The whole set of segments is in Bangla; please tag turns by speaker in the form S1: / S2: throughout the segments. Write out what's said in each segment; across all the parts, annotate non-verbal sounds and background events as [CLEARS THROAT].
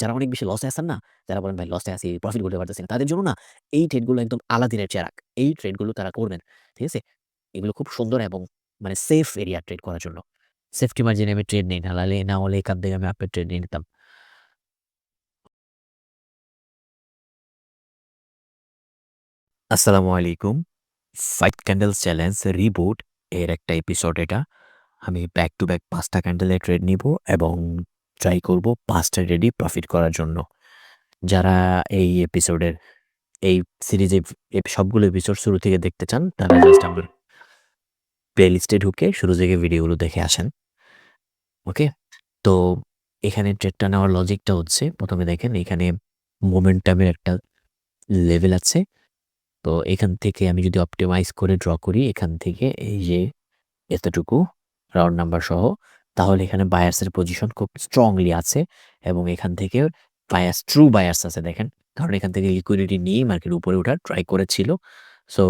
S1: যারা অনেক বেশি লসে আছেন না? যারা বলেন ভাই লসে আছি, প্রফিট করতে পারতেছি না। তাদের জন্য না এই ট্রেডগুলো একদম আলাদিনের চেরাগ। এই ট্রেডগুলো তারা করবেন। ঠিক আছে? এগুলো খুব সুন্দর এবং মানে সেফ এরিয়া ট্রেড করার জন্য। সেফটি মার্জিনে আমি ট্রেড নিই না। নাহলে না হলে এখান থেকে আমি আপনার ট্রেড নিয়ে নিতাম। আসসালামু আলাইকুম। ফাইভ ক্যান্ডেলস চ্যালেঞ্জ রিবুট এর একটা এপিসোড এটা। আমি ব্যাক টু ব্যাক ৫ টা ক্যান্ডেলের ট্রেড নিব এবং ট্রাই করব পাঁচটা রেডি প্রফিট করার জন্য। যারা এই এপিসোডের এই সিরিজে সবগুলো এপিসোড শুরু থেকে দেখতে চান, তারা জাস্ট আমার প্লেলিস্টে ঢুকে শুরু থেকে ভিডিওগুলো দেখে আসেন। ওকে? তো এখানে ট্রেডটা নেওয়ার লজিকটা হচ্ছে, প্রথমে দেখেন এখানে মোমেন্টামের একটা লেভেল আছে। তো এখান থেকে আমি যদি অপটিমাইজ করে ড্র করি, এখান থেকে এই যে এতটুকু রাউন্ড নাম্বার সহ তাহলে এখানে বায়ার্সের পজিশন খুব স্ট্রংলি আছে এবং এখান থেকে বায়ার্স ট্রু বায়ার্স আছে দেখেন। কারণ এখান থেকে লিকুইডিটি নিয়েই মার্কেট উপরে ওঠার ট্রাই করেছিল। সো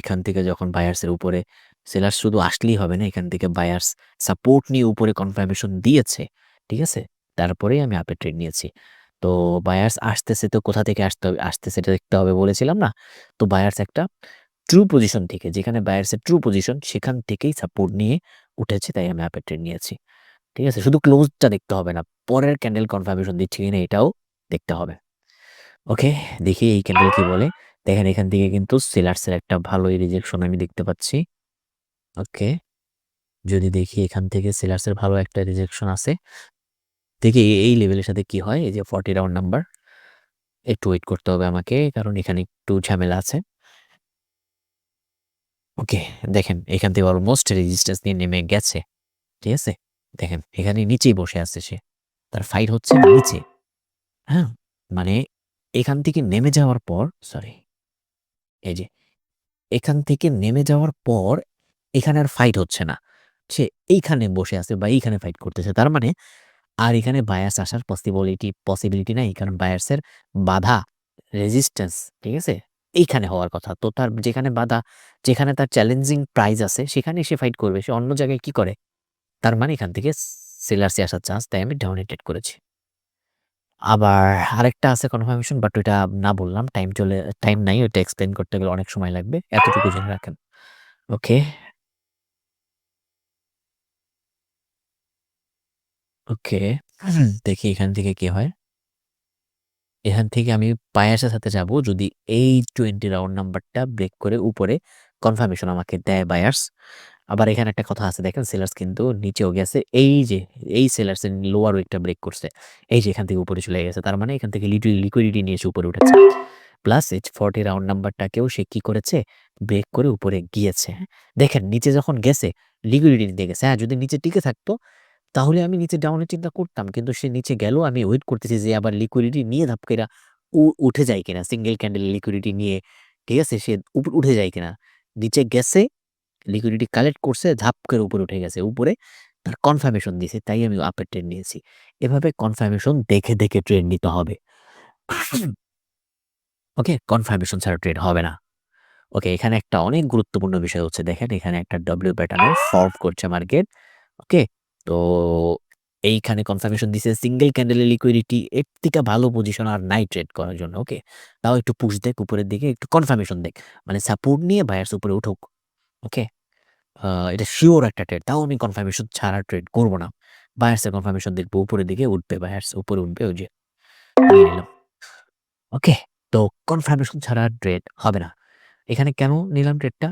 S1: এখান থেকে যখন বায়ার্সের উপরে সেলার্স শুধু আসলেই হবে না, এখান থেকে বায়ার্স সাপোর্ট নিয়ে উপরে কনফার্মেশন দিয়েছে, ঠিক আছে? তারপরেই আমি আপে ট্রেড নিয়েছি। তো বায়ার্স আসতেছে তো কোথা থেকে আসতে হবে? আসতেছে এটা দেখতে হবে বলেছিলাম না? তো বায়ার্স একটা ট্রু পজিশন থেকে, যেখানে বায়ার্সের ট্রু পজিশন সেখান থেকেই সাপোর্ট নিয়ে উঠেছে, তাই আমি আপে ট্রেড নিয়েছি। ঠিক আছে? শুধু ক্লোজটা দেখতে হবে না, পরের ক্যান্ডেল কনফার্মেশন দিচ্ছে কিনা এটাও দেখতে হবে। ওকে দেখি এই ক্যান্ডেল কি বলে। দেখেন এখান থেকে কিন্তু সেলার্সের একটা ভালোই রিজেকশন আমি দেখতে পাচ্ছি। ওকে যদি দেখি এখান থেকে সেলার্সের ভালো একটা রিজেকশন আছে দেখি এই লেভেলের সাথে কি হয়? এই যে ফর্টি রাউন্ড নাম্বার একটু ওয়েট করতে হবে আমাকে, কারণ এখানে একটু ঝামেলা আছে। ওকে দেখেন এখান থেকে অলমোস্ট রেজিস্ট্যান্স নিয়ে নেমে গেছে, ঠিক আছে? দেখেন, এখানে নিচেই বসে আছে সে। তার ফাইট হচ্ছে নিচে। হ্যাঁ মানে এখান থেকে নেমে যাওয়ার পর সরি এই যে, এখান থেকে নেমে যাওয়ার পর এখানে আর ফাইট হচ্ছে না। সে এইখানে বসে আছে বা এইখানে ফাইট করতেছে। তার মানে আর এখানে বায়াস আসার পসিবিলিটি পসিবিলিটি নাই, কারণ বায়ার্সের বাধা রেজিস্ট্যান্স ঠিক আছে? এইখানে হওয়ার কথা। তো তার যেখানে বাধা, যেখানে তার চ্যালেঞ্জিং প্রাইজ আছে, সেখানে সে ফাইট করবে। সে অন্য জায়গায় কি করে? তার মানে এখান থেকে সেলার্সে আসার চান্স তাই আমি ডাউনেটেড করেছি। আবার আরেকটা আছে কনফার্মেশন বাট ওইটা না বললাম টাইম চলে টাইম নাই, ওইটা এক্সপ্লেন করতে গেলে অনেক সময় লাগবে, এতটুকু জেনে রাখেন। ওকে ওকে দেখি এখান থেকে কি হয়। এখান থেকে আমি বায়ার্সের সাথে যাব, যদি এই টোয়েন্টি রাউন্ড নাম্বারটা ব্রেক করে উপরে কনফার্মেশন আমাকে দেয় বায়ার্স আবার এখানে একটা কথা আছে, দেখেন সেলার্স কিন্তু নিচেও গেছে, এই যে, এই সেলার্সের লোয়ার ওয়েটটা ব্রেক করছে, এই যে এখান থেকে উপরে চলে গেছে, তার মানে এখান থেকে লিকুইডিটি নিয়ে এসে উপরে উঠেছে। প্লাস এইচ ফর্টি রাউন্ড নাম্বারটাকেও সে কি করেছে? ব্রেক করে উপরে গিয়েছে দেখেন নিচে যখন গেছে লিকুইডিটি নিতে গেছে হ্যাঁ যদি নিচে টিকে থাকতো, তাহলে আমি নিচে ডাউনের চিন্তা করতাম, কিন্তু সে নিচে গেল আমি ওয়েট করতেছি যে আবার লিকুইডিটি নিয়ে ধাপকেরা করে উঠে যায় কিনা সিঙ্গেল ক্যান্ডেল লিকুইডিটি নিয়ে, ঠিক আছে, সে উঠে যায় কিনা। নিচে গেছে লিকুইডিটি কালেক্ট করছে, ধাপ করে উপরে উঠে গেছে। উপরে তার কনফার্মেশন দিয়েছে, তাই আমি আপের ট্রেন নিয়েছি। এভাবে কনফার্মেশন দেখে দেখে ট্রেন নিতে হবে। ওকে কনফার্মেশন ছাড়া ট্রেড হবে না। ওকে এখানে একটা অনেক গুরুত্বপূর্ণ বিষয় হচ্ছে, দেখেন এখানে একটা ডব্লিউ প্যাটার্নে ফর্ম করছে মার্কেট ওকে তো এইখানে কনফার্মেশন দিছে সিঙ্গেল ক্যান্ডেলের লিকুইডিটি এর থেকে ভালো পজিশন আর নাই ট্রেড করার জন্য। ওকে তাও একটু পুশ দেখ, উপরের দিকে একটু কনফার্মেশন দেখ। মানে সাপোর্ট নিয়ে বায়ার্স উপরে উঠুক। ওকে এটা শিওর একটা ট্রেড তাও আমি কনফার্মেশন ছাড়া ট্রেড করব না। বায়ার্সের কনফার্মেশন দেখব, উপরের দিকে উঠবে বায়ার্স উপরে উঠবে, ওই যে ওকে তো কনফার্মেশন ছাড়া ট্রেড হবে না। এখানে কেন নিলাম ট্রেডটা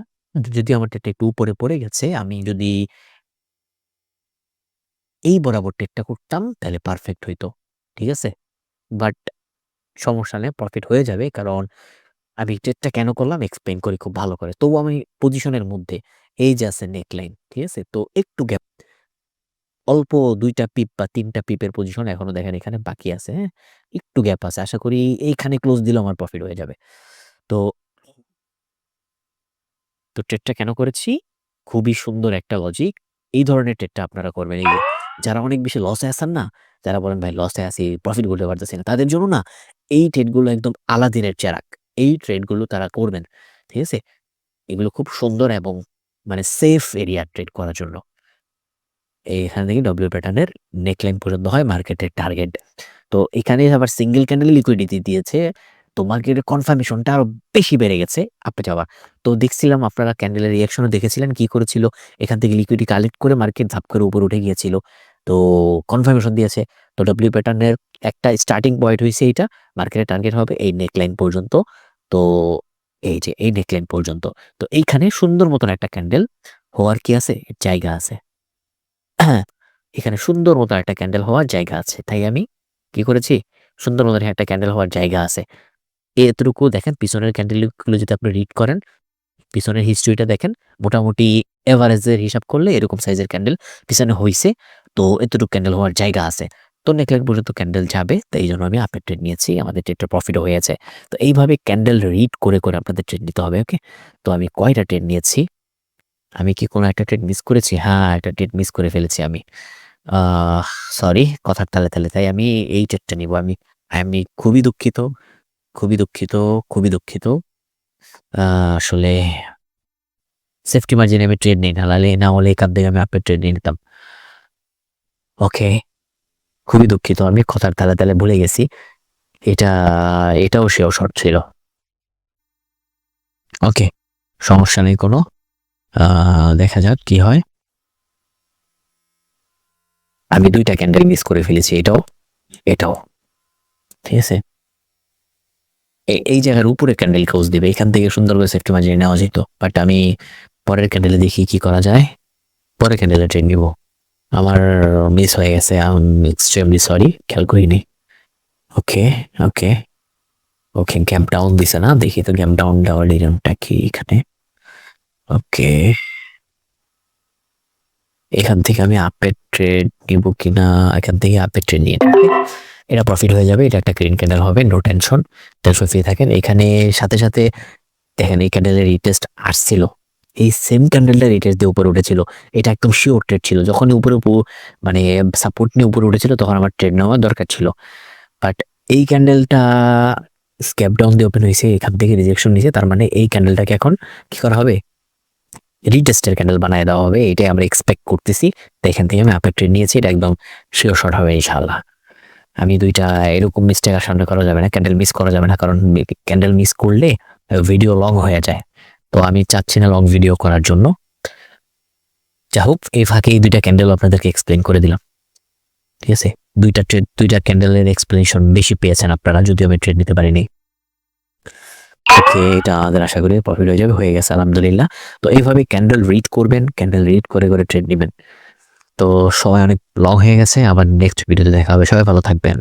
S1: যদি আমার ট্রেডটা একটু উপরে পড়ে গেছে, আমি যদি এই বরাবর ট্রেডটা করতাম, তাহলে পারফেক্ট হইতো, ঠিক আছে? বাট সমস্যা নেই প্রফিট হয়ে যাবে, কারণ আমি টেটটা কেন করলাম? এক্সপ্লেন করি, খুব ভালো করে। তবু আমি পজিশনের মধ্যে। এই যে আছে নেকলাইন ঠিক আছে? তো একটু গ্যাপ অল্প দুইটা পিপ বা তিনটা পিপের পজিশন এখনও দেখেন এখানে বাকি আছে হ্যাঁ? একটু গ্যাপ আছে। আশা করি এইখানে ক্লোজ দিলেও আমার প্রফিট হয়ে যাবে। তো তো ট্রেডটা কেন করেছি? খুবই সুন্দর একটা লজিক এই ধরনের ট্রেডটা আপনারা করবেন। এই যারা অনেক বেশি লসে আছেন না, যারা বলেন, ভাই লসে আছি প্রফিট করতে পারতেছি না, তাদের জন্য না এই ট্রেডগুলো একদম আলাদিনের চেরাক। এই ট্রেডগুলো তারা করবেন। ঠিক আছে? এগুলো খুব সুন্দর এবং মানে সেফ এরিয়া ট্রেড করার জন্য। এইখান থেকে ডব্লিউ প্যাটার্নের নেকলাইন পর্যন্ত হয় মার্কেটের টার্গেট তো এখানে আবার সিঙ্গেল ক্যান্ডেল লিকুইডিটি দিয়েছে। তোমাকে কনফার্মেশনটা আরও বেশি বেড়ে গেছে আপে যাওয়া। তো দেখছিলাম আপনারা ক্যান্ডেলের রিয়াকশনও দেখেছিলেন কি করেছিল? এখান থেকে লিকুইডিটি কালেক্ট করে মার্কেট ধাপ করে উপর উঠে গিয়েছিল। তো কনফার্মেশন দিয়েছে। তো ডব্লিউ প্যাটার্নের একটা স্টার্টিং পয়েন্ট হয়েছে এইটা। মার্কেটের টার্গেট হবে এই নেকলাইন পর্যন্ত। তো এই যে এই নেকলাইন পর্যন্ত, তো এইখানে সুন্দর মতন একটা ক্যান্ডেল হওয়ার কি আছে? জায়গা আছে। [CLEARS THROAT] এখানে সুন্দর মতন একটা ক্যান্ডেল হওয়ার জায়গা আছে। তাই আমি কি করেছি? সুন্দর মতন একটা ক্যান্ডেল হওয়ার জায়গা আছে। এতটুকু দেখেন, পিছনের ক্যান্ডেলগুলো যদি আপনি রিড করেন, পিছনের হিস্ট্রিটা দেখেন, মোটামুটি এভারেজের হিসাব করলে এরকম সাইজের ক্যান্ডেল পিছনে হইছে। তো এতটুকু ক্যান্ডেল হওয়ার জায়গা আছে। তো নেকলাইন পর্যন্ত ক্যান্ডেল যাবে, তো এই জন্য আমি আপের ট্রেড নিয়েছি, আমাদের ট্রেডটা প্রফিটও হয়েছে তো এইভাবে ক্যান্ডেল রিড করে করে আপনাদের ট্রেড নিতে হবে ওকে তো আমি কয়টা ট্রেড নিয়েছি? আমি কি কোনো একটা ট্রেড মিস করেছি? হ্যাঁ একটা ট্রেড মিস করে ফেলেছি আমি। সরি কথার তালে তালে, তাই আমি এই ট্রেডটা নিব। আমি আমি খুবই দুঃখিত খুবই দুঃখিত খুবই দুঃখিত। আসলে সেফটি মার্জিনে আমি ট্রেড নিই, না নাহলে না হলে এখান থেকে আমি আপের ট্রেড নিয়ে নিতাম। ওকে খুবই দুঃখিত, আমি কথার তালে তালে ভুলে গেছি। এটা, এটাও সেও শর্ট ছিল। ওকে, সমস্যা নেই কোনো। দেখা যাক কি হয়। আমি দুইটা ক্যান্ডেল মিস করে ফেলেছি, এটাও এটাও। ঠিক আছে? এই জায়গার উপরে ক্যান্ডেল ক্লোজ দেবে, এখান থেকে সুন্দর করে সেফটি মার্জিনে নেওয়া যেত। বাট আমি পরের ক্যান্ডেলে দেখি কি করা যায়। পরের ক্যান্ডেলে ট্রেন নিব। আমার মিস হয়ে গেছে আমি এক্সট্রিমলি সরি খেয়াল করিনি। ওকে ওকে ওকে গ্যাপ ডাউন দিছে না? দেখি তো গ্যাপ ডাউন দেওয়ার রিজনটা কি এখানে। ওকে এখান থেকে আমি আপের ট্রেড নিব কিনা? এখান থেকে আপের ট্রেড নিয়ে। এটা প্রফিট হয়ে যাবে, এটা একটা গ্রিন ক্যান্ডেল হবে নো টেনশন টেনশন ফ্রি থাকেন। এখানে সাথে সাথে দেখেন, এই ক্যান্ডেলের রিটেস্ট আসছিল। এই সেম ক্যান্ডেলটা রিটেস্ট দিয়ে উপরে উঠেছিল। এটা একদম শিওর ট্রেড ছিল। যখন উপরে উপ- মানে সাপোর্ট নিয়ে উপরে উঠেছিল, তখন আমার ট্রেড নেওয়া দরকার ছিল। বাট এই ক্যান্ডেলটা স্ক্যাপ ডাউন দিয়ে ওপেন হয়েছে, এখান থেকে রিজেকশন নিয়েছে। তার মানে এই ক্যান্ডেলটাকে এখন কি করা হবে? রিটেস্টের ক্যান্ডেল বানিয়ে দেওয়া হবে। এটাই আমরা এক্সপেক্ট করতেছি। তো এখান থেকে আমি আপের ট্রেড নিয়েছি। এটা একদম শিওর শর্ট হবে ইনশাল্লাহ আমি দুইটা এরকম মিস্টেক আর সামনে করা যাবে না। ক্যান্ডেল মিস করা যাবে না। কারণ ক্যান্ডেল মিস করলে ভিডিও লং হয়ে যায়। তো আমি চাচ্ছি না লং ভিডিও করার জন্য। যা হোক, এই ফাঁকে এই দুইটা ক্যান্ডেল আপনাদেরকে এক্সপ্লেন করে দিলাম। ঠিক আছে? দুইটা ট্রেড দুইটা ক্যান্ডেলের এক্সপ্লেনেশন বেশি পেয়েছেন আপনারা, যদিও আমি ট্রেড নিতে পারিনি। ওকে এটা আমাদের আশা করি প্রফিট হয়ে যাবে, হয়ে গেছে, আলহামদুলিল্লাহ। তো এইভাবে ক্যান্ডেল রিড করবেন ক্যান্ডেল রিড করে করে ট্রেড নেবেন। তো সবাই অনেক লং হয়ে গেছে, আবার নেক্সট ভিডিওতে দেখা হবে। সবাই ভালো থাকবেন।